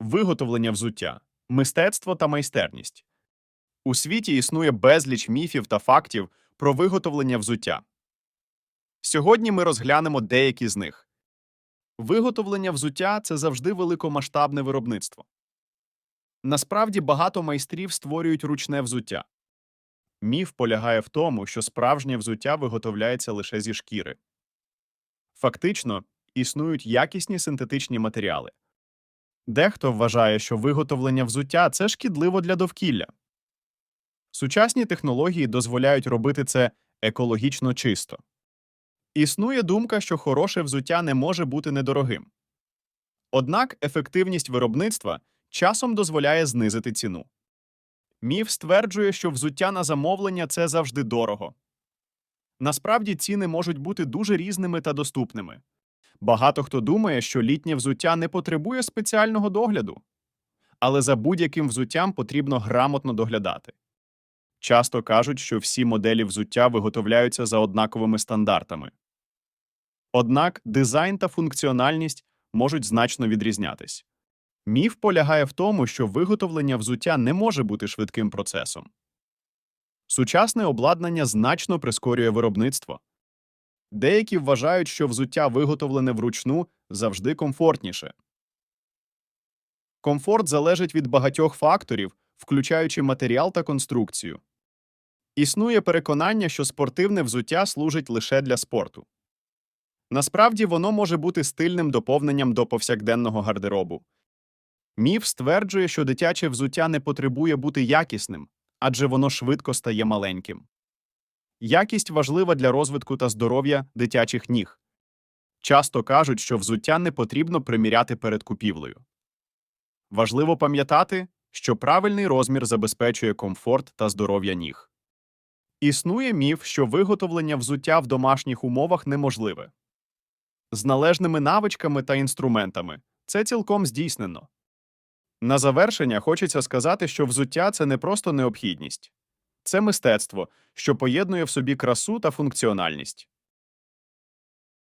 Виготовлення взуття, мистецтво та майстерність. У світі існує безліч міфів та фактів про виготовлення взуття. Сьогодні ми розглянемо деякі з них. Виготовлення взуття це завжди великомасштабне виробництво. Насправді багато майстрів створюють ручне взуття. Міф полягає в тому, що справжнє взуття виготовляється лише зі шкіри. Фактично, існують якісні синтетичні матеріали. Дехто вважає, що виготовлення взуття це шкідливо для довкілля. Сучасні технології дозволяють робити це екологічно чисто. Існує думка, що хороше взуття не може бути недорогим. Однак ефективність виробництва часом дозволяє знизити ціну. Міф стверджує, що взуття на замовлення це завжди дорого. Насправді ціни можуть бути дуже різними та доступними. Багато хто думає, що літнє взуття не потребує спеціального догляду. Але за будь-яким взуттям потрібно грамотно доглядати. Часто кажуть, що всі моделі взуття виготовляються за однаковими стандартами. Однак дизайн та функціональність можуть значно відрізнятись. Міф полягає в тому, що виготовлення взуття не може бути швидким процесом. Сучасне обладнання значно прискорює виробництво. Деякі вважають, що взуття, виготовлене вручну, завжди комфортніше. Комфорт залежить від багатьох факторів, включаючи матеріал та конструкцію. Існує переконання, що спортивне взуття служить лише для спорту. Насправді воно може бути стильним доповненням до повсякденного гардеробу. Міф стверджує, що дитяче взуття не потребує бути якісним, адже воно швидко стає маленьким. Якість важлива для розвитку та здоров'я дитячих ніг. Часто кажуть, що взуття не потрібно приміряти перед купівлею. Важливо пам'ятати, що правильний розмір забезпечує комфорт та здоров'я ніг. Існує міф, що виготовлення взуття в домашніх умовах неможливе. З належними навичками та інструментами це цілком здійснено. На завершення хочеться сказати, що взуття це не просто необхідність, це мистецтво, що поєднує в собі красу та функціональність.